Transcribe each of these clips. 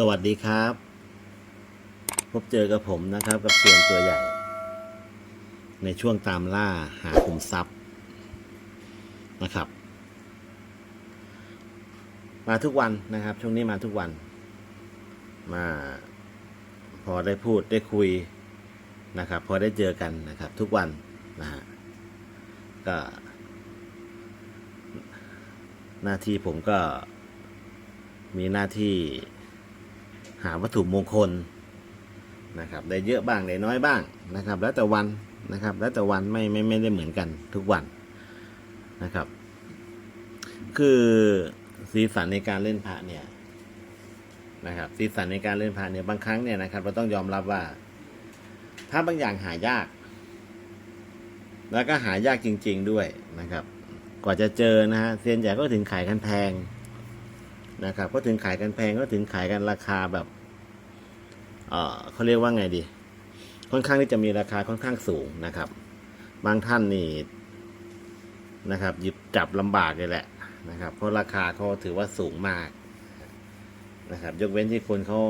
สวัสดีครับ พบเจอกับผมนะครับกับเซียนตัวใหญ่ ในช่วงตามล่าหาขุมทรัพย์นะครับ มาทุกวันนะครับ ช่วงนี้มาทุกวัน มา พอได้พูดได้คุยนะครับ พอได้เจอกันนะครับ ทุกวันนะฮะก็ หน้าที่ผมก็มีหน้าที่ หาวัตถุมงคลนะครับ ได้เยอะบ้างได้น้อยบ้างนะครับ แล้วแต่วันนะครับ แล้วแต่วันไม่ไม่ไม่ได้เหมือนกันทุกวันนะครับ คือสีสันในการเล่นพระเนี่ยนะครับ สีสันในการเล่นพระเนี่ยบางครั้งเนี่ยนะครับ เราต้องยอมรับว่าพระบางอย่างหายาก แล้วก็หายากจริง ๆด้วยนะครับ กว่าจะเจอนะฮะเซียนใหญ่ก็ถึงขายกันแพง นะครับก็ถึงขายกันแพงก็ถึงขายกันราคาแบบเออเขาเรียกว่าไงดี ค่อนข้างที่จะมีราคาค่อนข้างสูงนะครับ บางท่านนี่นะครับ หยิบจับลำบากเลยแหละนะครับ เพราะราคาเขาถือว่าสูงมากนะครับ ยกเว้นที่คนเขา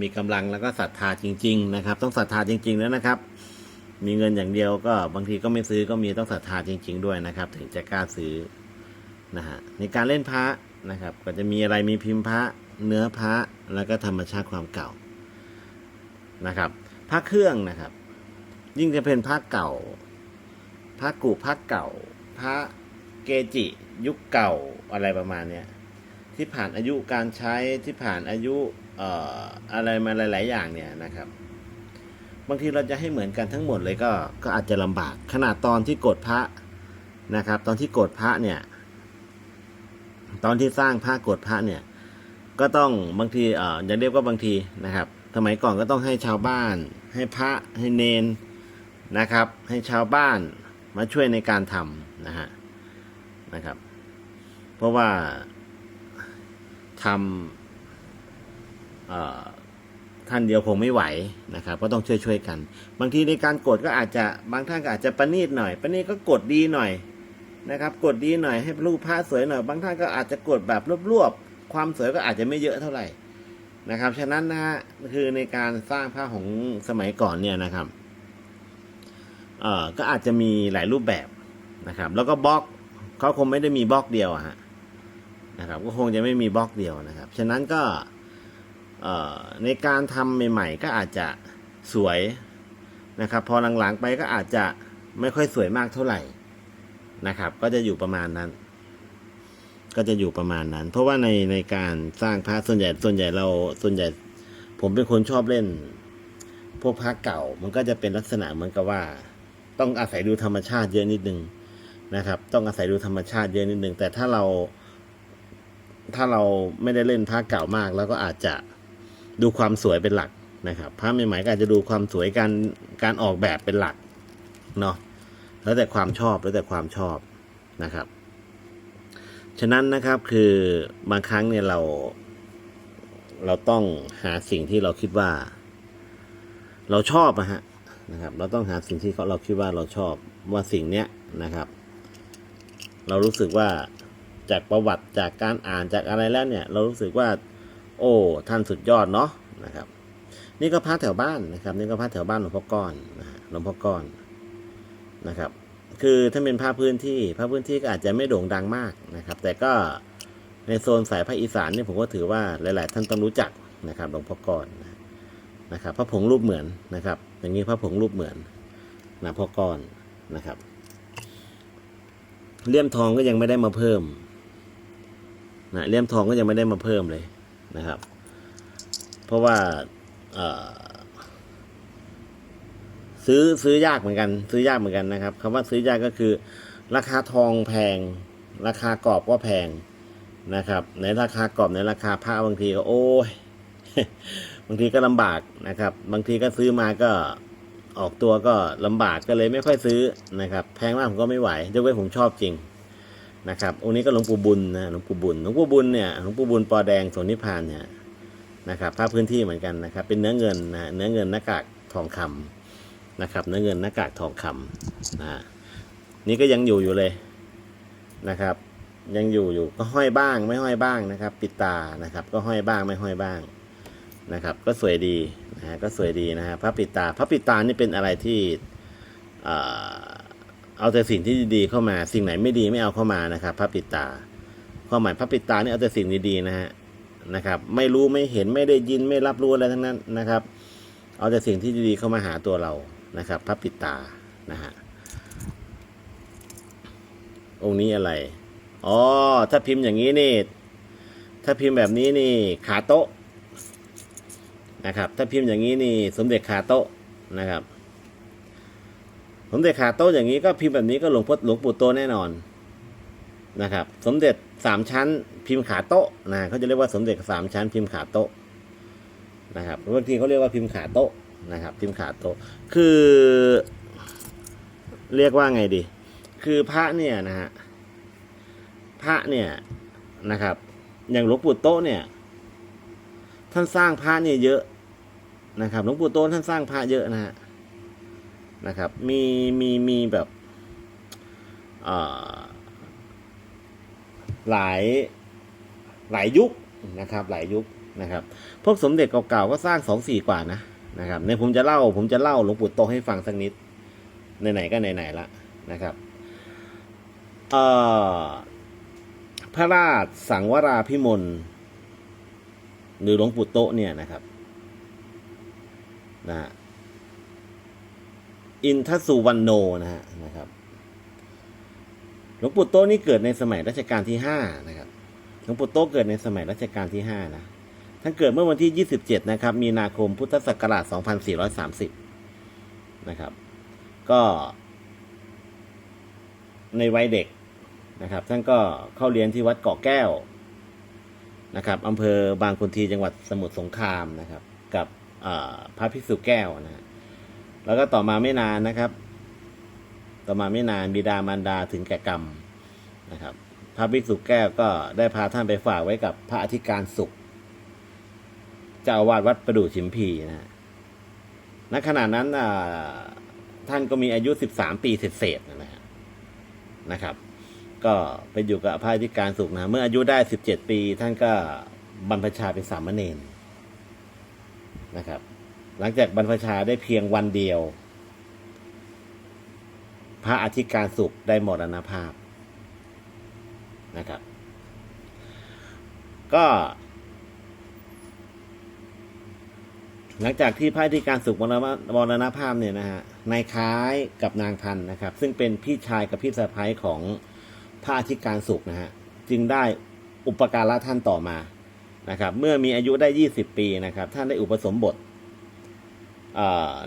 มีกำลังแล้วก็ศรัทธาจริง ๆ นะครับ ต้องศรัทธาจริง ๆ แล้วนะครับ มีเงินอย่างเดียวก็บางทีก็ไม่ซื้อก็มีต้องศรัทธาจริง ๆ ด้วยนะครับ ถึงจะกล้าซื้อ นะฮะในการเล่นพระนะครับ ก็จะมีอะไรมีพิมพ์พระเนื้อพระแล้วก็ธรรมชาติความเก่านะครับพระเครื่องนะครับ ยิ่งจะเป็นพระเก่าพระกุพระเก่าพระเกจิ ยุคเก่าอะไรประมาณเนี้ยที่ผ่านอายุการใช้ที่ผ่านอายุเอ่ออะไรมาหลาย ๆ อย่างเนี่ยนะครับ บางทีเราจะให้เหมือนกันทั้งหมดเลยก็ก็อาจจะลำบากขนาดตอนที่กดพระนะครับ ตอนที่กดพระเนี่ย ตอนที่สร้างพระกดพระเนี่ย ก็ต้องบางทีเอ่ออย่าเรียกว่าบางทีนะครับสมัยก่อนก็ต้องให้ชาวบ้าน ให้พระให้เนนนะครับ ให้ชาวบ้านมาช่วยในการทำนะฮะนะครับ เพราะว่าทำเอ่อท่านเดียวคงไม่ไหวนะครับ ก็ต้องช่วยช่วยๆกัน บางทีในการกดก็อาจจะบางท่านก็อาจจะประณีตหน่อยประณีตก็กดดีหน่อย นะครับ กดดีหน่อยให้รูปภาพสวยหน่อย บางท่านก็อาจจะกดแบบรวบๆ ความสวยก็อาจจะไม่เยอะเท่าไหร่นะครับ ฉะนั้นนะฮะคือในการสร้างผ้าของสมัยก่อนเนี่ยนะครับ เอ่อ ก็อาจจะมีหลายรูปแบบนะครับ แล้วก็บล็อกเขาคงไม่ได้มีบล็อกเดียวอะฮะนะครับ ก็คงจะไม่มีบล็อกเดียวนะครับ ฉะนั้นก็เอ่อในการทำใหม่ๆ ก็อาจจะสวยนะครับ พอหลังๆไปก็อาจจะไม่ค่อยสวยมากเท่าไหร่ นะครับ ก็จะอยู่ประมาณนั้น ก็จะอยู่ประมาณนั้น เพราะว่าในในการสร้างพระส่วนใหญ่ส่วนใหญ่เราส่วนใหญ่ ผมเป็นคนชอบเล่น พวกพระเก่ามันก็จะเป็นลักษณะเหมือนกับว่า ต้องอาศัยดูธรรมชาติเยอะนิดนึงนะครับ ต้องอาศัยดูธรรมชาติเยอะนิดนึงแต่ถ้าเรา ถ้าเราไม่ได้เล่นพระเก่ามาก แล้วก็อาจจะดูความสวยเป็นหลักนะครับพระใหม่ๆก็อาจจะดูความสวยการการออกแบบเป็นหลักเนาะ แล้วแต่ความชอบแล้วแต่ความชอบนะครับ ฉะนั้นนะครับคือบางครั้งเนี่ยเรา เราต้องหาสิ่งที่เราคิดว่า เราชอบอะฮะนะครับ เราต้องหาสิ่งที่เขาเราคิดว่าเราชอบว่าสิ่งเนี้ยนะครับ เรารู้สึกว่าจากประวัติจากการอ่านจากอะไรแล้วเนี่ย เรารู้สึกว่า โอ้ท่านสุดยอดเนาะนะครับ นี่ก็พระแถวบ้านนะครับ นี่ก็พระแถวบ้านหลวงพ่อก้อนนะหลวงพ่อก้อน นะครับ คือถ้าเป็นพระพื้นที่พระพื้นที่ก็อาจจะไม่โด่งดังมากนะครับ แต่ก็ในโซนสายภาคอีสานเนี่ยผมก็ถือว่าหลาย ๆ ท่านต้องรู้จักนะครับหลวงพ่อก้อนนะครับพระผงรูปเหมือนนะครับ อย่างนี้พระผงรูปเหมือนนะพ่อก้อนนะครับเลี่ยมทองก็ยังไม่ได้มาเพิ่มนะเลี่ยมทองก็ยังไม่ได้มาเพิ่มเลยนะครับ เพราะว่าเอ่อ ซื้อซื้อยากเหมือนกัน ซื้อยากเหมือนกันนะครับคำว่าซื้อยากก็คือ ราคาทองแพง ราคากรอบก็แพงนะครับ ในราคากรอบในราคาผ้าบางทีก็โอ้ยบางทีก็ลำบากนะครับ บางทีก็ซื้อมาก็ออกตัวก็ลำบากก็เลยไม่ค่อยซื้อนะครับ แพงมากผมก็ไม่ไหวยกเว้นผมชอบจริงนะครับองค์นี้ก็หลวงปู่บุญนะหลวงปู่บุญหลวงปู่บุญเนี่ยหลวงปู่บุญปอแดงสนิพานเนี่ยนะครับภาพื้นที่เหมือนกันนะครับ เป็นเนื้อเงินนะเนื้อเงินหน้ากากทองคำ นะครับเนื้อเงินหน้ากากทองคำนะนี่ก็ยังอยู่อยู่เลยนะครับ ยังอยู่อยู่ก็ห้อยบ้างไม่ห้อยบ้างนะครับ ปิดตานะครับ ก็ห้อยบ้างไม่ห้อยบ้างนะครับ ก็สวยดีนะฮะก็สวยดีนะฮะพระปิดตาพระปิดตานี่เป็นอะไรที่เอาแต่สิ่งที่ดีๆเข้ามาสิ่งไหนไม่ดีไม่เอาเข้ามานะครับ พระปิดตาความหมายพระปิดตานี่เอาแต่สิ่งดีๆนะฮะนะครับ ไม่รู้ไม่เห็นไม่ได้ยินไม่รับรู้อะไรทั้งนั้นนะครับ เอาแต่สิ่งที่ดีๆเข้ามาหาตัวเรา นะครับพระปิตานะฮะองค์นี้อะไรอ๋อถ้าพิมพ์อย่างนี้นี่ ถ้าพิมพ์แบบนี้นี่ขาโต๊ะนะครับ ถ้าพิมพ์อย่างนี้นี่สมเด็จขาโต๊ะนะครับ สมเด็จขาโต๊ะอย่างนี้ก็พิมพ์แบบนี้ก็หลวงพ่อหลวงปู่โตแน่นอนนะครับ สมเด็จสามชั้น พิมพ์ขาโต๊ะนะเขาจะเรียกว่าสมเด็จสามชั้น พิมพ์ขาโต๊ะนะครับบางทีเขาเรียกว่าพิมพ์ขาโต๊ะ นะครับพิมขาโต๊ะคือ เรียกว่าไงดี คือพระเนี่ยนะฮะพระเนี่ยนะครับ อย่างหลวงปู่โตะเนี่ย ท่านสร้างพระเนี่ยเยอะนะครับหลวงปู่โตะท่านสร้างพระเยอะนะฮะนะครับ มีมีมีแบบหลายหลายยุคนะครับ หลายยุคนะครับ พวกสมเด็จเก่าๆก็สร้างสองสี่กว่านะ นะครับในผมจะเล่าผมจะเล่าหลวงปู่โตให้ฟังสักนิดไหนๆก็ไหนๆละนะครับเอ่อพระราชสังวราพิมลหรือหลวงปู่โตเนี่ยนะครับนะฮะอินทสุวรรณโนนะฮะนะครับหลวงปู่โตนี่เกิดในสมัยรัชกาลที่ห้านะครับหลวงปู่โตเกิดในสมัยรัชกาลที่ห้านะ ท่านเกิดเมื่อวันที่ 27 นะครับ มีนาคมพุทธศักราช 2430 นะครับ ก็ในวัยเด็กนะครับ ท่านก็เข้าเรียนที่วัดเกาะแก้วนะครับอำเภอบางคนทีจังหวัดสมุทรสงครามนะครับ กับพระภิกษุแก้วนะฮะแล้วก็ต่อมาไม่นานนะครับ ต่อมาไม่นานบิดามารดาถึงแก่กรรมนะครับ พระภิกษุแก้วก็ได้พาท่านไปฝากไว้กับพระอธิการสุข เจ้าอาวาสวัดประดู่ชิมพีนะฮะณขณะนั้นท่านก็มีอายุ 13 ปีเศษๆนะฮะนะครับ ก็ไปอยู่กับพระอธิการสุขนะ เมื่ออายุได้สิบเจ็ดปี ท่านก็บรรพชาเป็นสามเณรนะครับ หลังจากบรรพชาได้เพียงวันเดียว พระอธิการสุขได้มรณภาพนะครับ ก็ หลังจากที่พระอธิการสุขมรณมรณภาพเนี่ยนะฮะนายคล้ายกับนางพันธ์นะครับ ซึ่งเป็นพี่ชายกับพี่สะใภ้ของพระอธิการสุขนะฮะจึงได้อุปการะท่านต่อมานะครับ เมื่อมีอายุได้ 20 ปีนะครับ ท่านได้อุปสมบท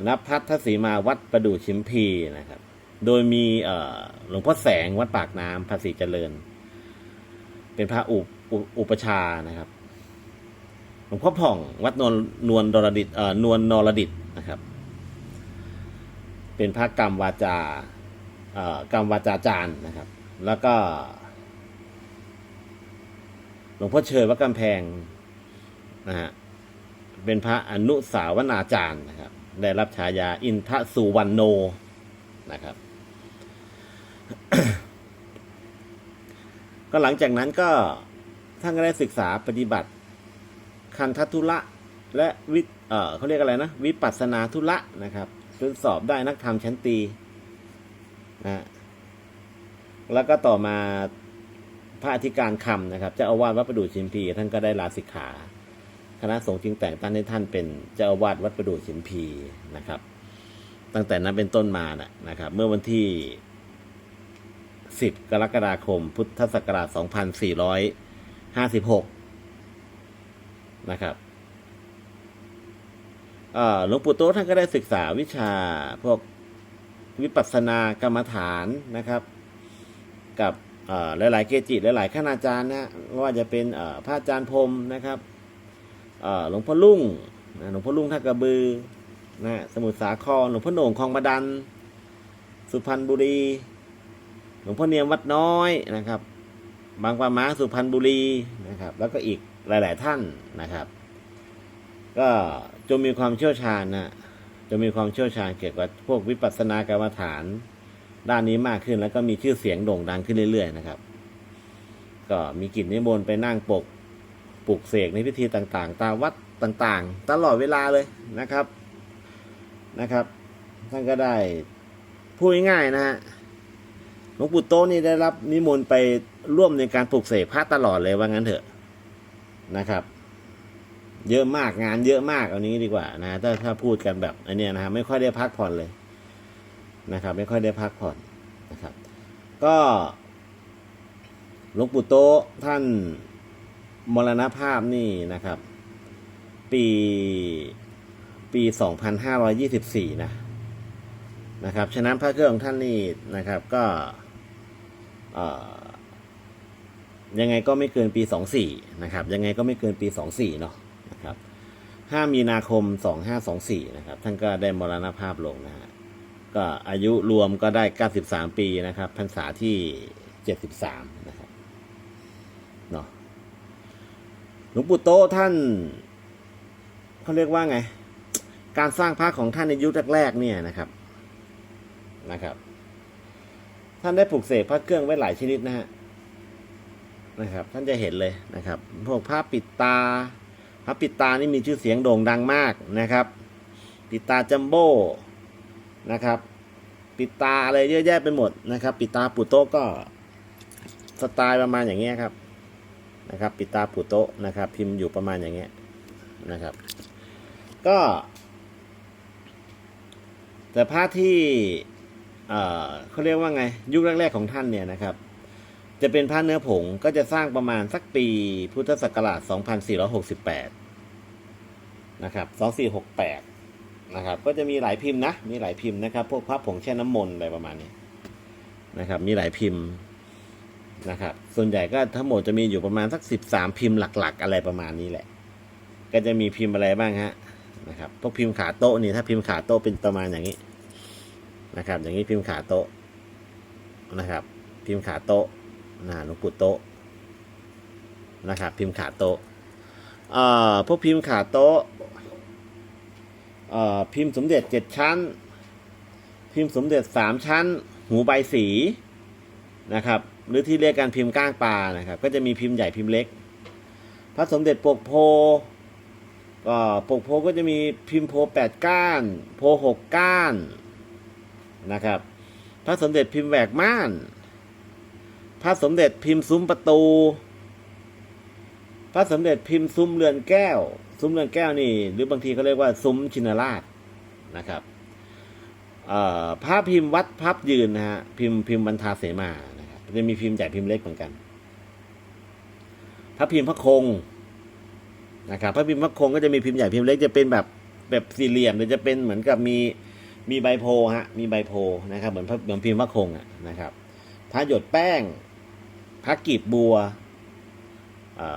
นับพัฒสีมาวัดประดู่ชิมพีนะครับ โดยมีหลวงพ่อแสงวัดปากน้ำภาษีเจริญ เป็นพระอุปอุปชานะครับ หลวงพ่อผ่องวัดนวลนวลดรดิตนวลนรดิตนะครับ เป็นพระกรรมวาจากรรมวาจาจารย์นะครับ แล้วก็ หลวงพ่อเชยวัดกำแพงนะฮะเป็นพระอนุสาวนาจารย์นะครับ ได้รับฉายาอินทสุวรรณโนนะครับ ก็หลังจากนั้นก็ท่านก็ได้ศึกษาปฏิบัติ คันทัตุละและวิเออเขาเรียกอะไรนะ วิปัสนาธุระนะครับจนสอบได้นักธรรมชั้นตีนะแล้วก็ต่อมาพระอธิการคำนะครับเจ้าอาวาสวัดประดู่ชิมพีท่านก็ได้ลาสิกขาคณะสงฆ์จึงแต่งตั้งให้ท่านเป็นเจ้าอาวาสวัดประดู่ชิมพีนะครับ ตั้งแต่นั้นเป็นต้นมานะนะครับ เมื่อวันที่ 10 กรกฎาคม พุทธศักราช 2456 นะครับหลวงปู่โตท่านก็ได้ศึกษาวิชาพวกวิปัสสนากรรมฐานนะครับ กับหลาย ๆ เกจิหลายๆคณาจารย์นะไม่ว่าจะเป็นพระอาจารย์พรมนะครับหลวงพ่อลุ่งหลวงพ่อลุ่งท่ากระบือนะสมุทรสาครหลวงพ่อโหน่งคลองบดัน สุพรรณบุรี หลวงพ่อเนียมวัดน้อยนะครับ บางปะมาสุพรรณบุรีนะครับ แล้วก็อีก หลาย ๆ ท่านนะครับ ก็จงมีความเชี่ยวชาญนะจะมีความเชี่ยวชาญเกี่ยวกับพวกวิปัสสนากรรมฐาน ด้านนี้มากขึ้นแล้วก็มีชื่อเสียงโด่งดังขึ้นเรื่อย ๆ นะครับ ก็มีกิจนิมนต์ไปนั่งปกปลุกเสกในพิธีต่างๆ ตามวัดต่างๆ ตลอดเวลาเลยนะครับนะครับ ท่านก็ได้พูดง่ายๆนะฮะหลวงปู่โตนี่ได้รับนิมนต์ไปร่วมในการปลุกเสกพระตลอดเลยว่างั้นเถอะ นะครับ เยอะมากงานเยอะมากเอานี้ดีกว่านะถ้าถ้าพูดกันแบบอันนี้นะฮะไม่ค่อยได้พักผ่อนเลยนะครับ ไม่ค่อยได้พักผ่อนนะครับ ก็หลวงปู่โตท่านมรณภาพนี่นะครับ ปีปีสองพันห้าร้อยี่สิบสี่นะนะครับฉะนั้นพระเครื่องของท่านนี่นะครับ ก็เอ่อ ยังไงก็ไม่เกินปีสองสี่นะครับ ยังไงก็ไม่เกินปีสองสี่เนาะนะครับห้ามีนาคมสองห้าสองสี่นะครับ ท่านก็ได้มรณภาพลงนะฮะ ก็อายุรวมก็ได้ 93 ปีนะครับพรรษาที่ 73 นะครับ เนาะหลวงปู่โตท่านเขาเรียกว่าไง การสร้างพระของท่านในยุคแรกๆเนี่ยนะครับนะครับ ท่านได้ปลูกเสกพระเครื่องไว้หลายชนิดนะฮะ นะครับ ท่านจะเห็นเลยนะครับ พวกพระปิดตาพระปิดตานี่มีชื่อเสียงโด่งดังมากนะครับ ปิดตาจัมโบ้นะครับ ปิดตาอะไรเยอะแยะไปหมดนะครับ ปิดตาปุโตะก็สไตล์ประมาณอย่างเงี้ยครับนะครับ ปิดตาปุโตะนะครับ พิมพ์อยู่ประมาณอย่างเงี้ยนะครับ ก็ แต่พระที่เขาเรียกว่าไง ยุคแรก ๆ ของท่านเนี่ยนะครับ จะเป็นพระเนื้อผงก็จะสร้างประมาณสักปีพุทธศักราช 2468 นะครับ 2468 นะครับ ก็จะมีหลายพิมพ์นะ มีหลายพิมพ์นะครับ พวกพระผงแช่น้ำมนต์อะไรประมาณนี้นะครับ มีหลายพิมพ์นะครับ ส่วนใหญ่ก็ทั้งหมดจะมีอยู่ประมาณสัก 13 พิมพ์หลัก ๆ อะไรประมาณนี้แหละ ก็จะมีพิมพ์อะไรบ้างฮะนะครับ พวกพิมพ์ขาโต๊ะนี่ถ้าพิมพ์ขาโต๊ะเป็นประมาณอย่างนี้นะครับ อย่างนี้พิมพ์ขาโต๊ะนะครับ พิมพ์ขาโต๊ะ นะหลวงปู่โตะนะครับพิมพ์ขาโตะเอ่อพวกพิมพ์ขาโตะเอ่อพิมพ์สมเด็จเจ็ดชั้น พิมพ์สมเด็จสามชั้น หูใบสีนะครับ หรือที่เรียกกันพิมพ์ก้างปลานะครับ ก็จะมีพิมพ์ใหญ่พิมพ์เล็ก พระสมเด็จปกโพก็ปกโพก็จะมีพิมพ์โพแปดก้าน โพหกก้านนะครับ พระสมเด็จพิมพ์แหวกม่าน พระสมเด็จพิมพ์ซุ้มประตู พระสมเด็จพิมพ์ซุ้มเรือนแก้ว ซุ้มเรือนแก้วนี่ หรือบางทีเขาเรียกว่าซุ้มชินราชนะครับพระพิมพ์วัดพับยืนนะฮะพิมพ์พิมพ์บรรทาเสมานะครับจะมีพิมพ์ใหญ่พิมพ์เล็กเหมือนกัน พระพิมพ์พระคงนะครับ พระพิมพ์พระคงก็จะมีพิมพ์ใหญ่พิมพ์เล็กจะเป็นแบบแบบสี่เหลี่ยมหรือจะเป็นเหมือนกับมีมีใบโพฮะมีใบโพนะครับ เหมือนพระเหมือนพิมพ์พระคงอะนะครับพระหยดแป้ง พระกีบบัว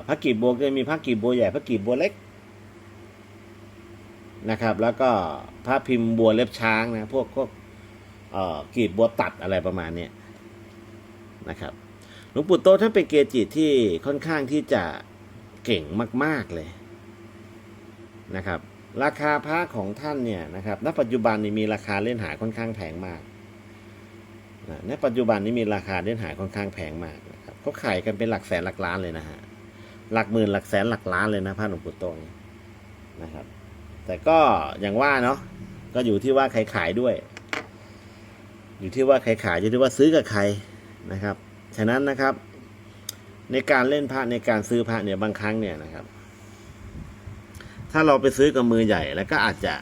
พระกีบบัวก็จะมีพระกีบบัวใหญ่พระกีบบัวเล็กนะครับ แล้วก็พระพิมพ์บัวเล็บช้างนะพวกพวกกีบบัวตัดอะไรประมาณนี้นะครับหลวงปู่โตท่านเป็นเกจิที่ค่อนข้างที่จะเก่งมาก ๆเลยนะครับ ราคาพระของท่านเนี่ยนะครับณปัจจุบันนี้มีราคาเล่นหาค่อนข้างแพงมากนะณปัจจุบันนี้มีราคาเล่นหาค่อนข้างแพงมากนะครับ เขาขายกันเป็นหลักแสนหลักล้านเลยนะฮะหลักหมื่นหลักแสนหลักล้านเลยนะพระหลวงปู่โตนนะครับ แต่ก็อย่างว่าเนาะก็อยู่ที่ว่าใครขายด้วย อยู่ที่ว่าใครขายอยู่ที่ว่าซื้อกับใครนะครับ ฉะนั้นนะครับ ในการเล่นพระในการซื้อพระเนี่ยบางครั้งเนี่ยนะครับ ถ้าเราไปซื้อกับมือใหญ่แล้วก็อาจจะ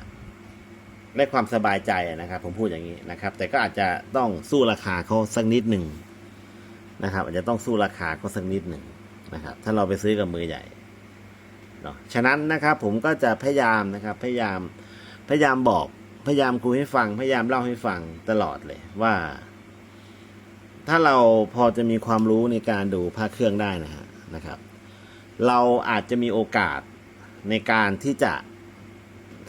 ได้ความสบายใจนะครับ ผมพูดอย่างนี้นะครับ แต่ก็อาจจะต้องสู้ราคาเขาสักนิดหนึ่ง นะครับ อาจจะต้องสู้ราคาเขาสักนิดหนึ่งนะครับ ถ้าเราไปซื้อกับมือใหญ่เนาะฉะนั้นนะครับ ผมก็จะพยายามนะครับ พยายามพยายามบอกพยายามคุยให้ฟัง พยายามเล่าให้ฟังตลอดเลยว่า ถ้าเราพอจะมีความรู้ในการดูพระเครื่องได้นะฮะนะครับ เราอาจจะมีโอกาสในการที่จะ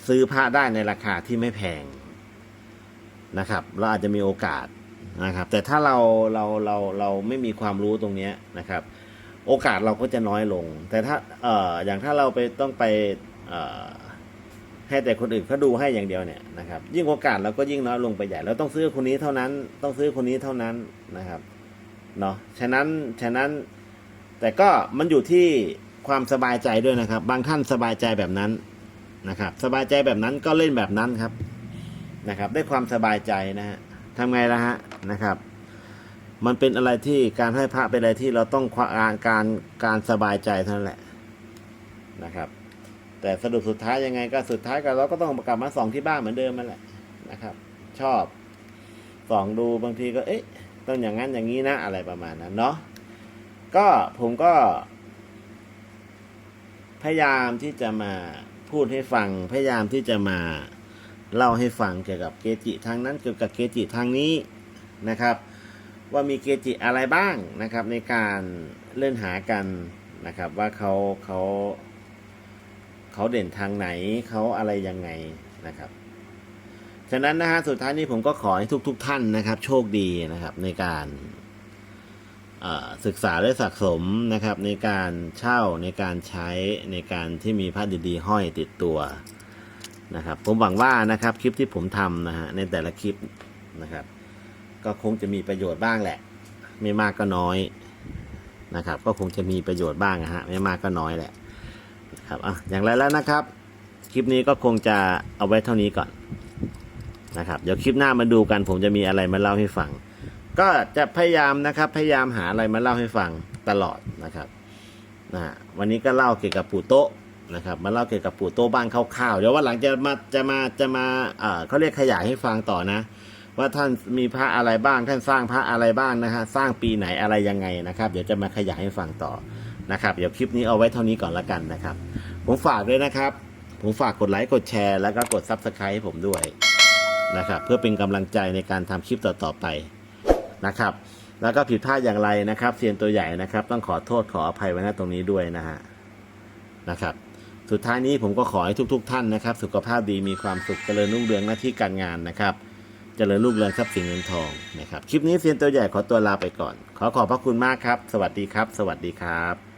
ซื้อพระได้ในราคาที่ไม่แพงนะครับ เราอาจจะมีโอกาส นะครับ แต่ถ้าเราเราเราเราไม่มีความรู้ตรงนี้นะครับ โอกาสเราก็จะน้อยลง แต่ถ้าเอ่ออย่างถ้าเราไปต้องไปเอ่อให้แต่คนอื่นเขาดูให้อย่างเดียวเนี่ยนะครับยิ่งโอกาสเราก็ยิ่งน้อยลงไปใหญ่เราต้องซื้อคนนี้เท่านั้น ต้องซื้อคนนี้เท่านั้นนะครับเนาะฉะนั้นฉะนั้นแต่ก็มันอยู่ที่ความสบายใจด้วยนะครับ บางท่านสบายใจแบบนั้นนะครับ สบายใจแบบนั้นก็เล่นแบบนั้นครับนะครับได้ความสบายใจนะฮะทำไงล่ะฮะ นะครับ มันเป็นอะไรที่การให้พระเป็นอะไรที่เราต้องการการการสบายใจเท่านั้นแหละนะครับ แต่สรุปสุดท้ายยังไงก็สุดท้ายก็เราก็ต้องกลับมาส่องที่บ้านเหมือนเดิมมันแหละนะครับ ชอบส่องดูบางทีก็เอ๊ะต้องอย่างนั้นอย่างนี้นะอะไรประมาณนั้นเนาะก็ผมก็ พยายามที่จะมาพูดให้ฟังพยายามที่จะมาเล่าให้ฟังเกี่ยวกับเกจิทางนั้นเกี่ยวกับเกจิทางนี้ นะครับ ว่ามีเกจิอะไรบ้างนะครับ ในการเล่นหากันนะครับ ว่าเขาเขาเขาเด่นทางไหนเขาอะไรยังไงนะครับฉะนั้นนะฮะสุดท้ายนี้ผมก็ขอให้ทุกๆทท่านนะครับ โชคดีนะครับในการศึกษาและสะสมนะครับ ในการเช่าในการใช้ในการที่มีพระดีๆห้อยติดตัวนะครับ ผมหวังว่านะครับคลิปที่ผมทำนะฮะในแต่ละคลิปนะครับ ก็คงจะมีประโยชน์บ้างแหละ ไม่มากก็น้อยนะครับ ก็คงจะมีประโยชน์บ้างนะฮะ ไม่มากก็น้อยแหละครับอะอย่างไรแล้วนะครับ คลิปนี้ก็คงจะเอาไว้เท่านี้ก่อนนะครับ เดี๋ยวคลิปหน้ามาดูกัน ผมจะมีอะไรมาเล่าให้ฟัง ก็จะพยายามนะครับ พยายามหาอะไรมาเล่าให้ฟังตลอดนะครับนะวันนี้ก็เล่าเกี่ยวกับปู่โต๊ะนะครับ มาเล่าเกี่ยวกับปู่โต๊ะบ้านคร่าวๆเดี๋ยววันหลังจะมาจะมาจะมาเอ่อเขาเรียกขยายให้ฟังต่อนะ ว่าท่านมีพระอะไรบ้าง ท่านสร้างพระอะไรบ้างนะฮะสร้างปีไหนอะไรยังไงนะครับ เดี๋ยวจะมาขยายให้ฟังต่อนะครับ เดี๋ยวคลิปนี้เอาไว้เท่านี้ก่อนละกันนะครับ ผมฝากด้วยนะครับ ผมฝากกดไลค์กดแชร์ แล้วก็กดซับสไครต์ให้ผมด้วยนะครับเพื่อเป็นกำลังใจในการทำคลิปต่อๆไปนะครับ แล้วก็ผิดพลาดอย่างไรนะครับเซียนตัวใหญ่นะครับ ต้องขอโทษขออภัยไว้ณตรงนี้ด้วยนะฮะนะครับ สุดท้ายนี้ผมก็ขอให้ทุก ๆ ท่านนะครับ สุขภาพดีมีความสุขเจริญรุ่งเรืองหน้าที่การงานนะครับ เจริญรุ่งเรืองทรัพย์สินเงินทองนะครับ คลิปนี้เซียนตัวใหญ่ขอตัวลาไปก่อน ขอขอบพระคุณมากครับ สวัสดีครับ สวัสดีครับ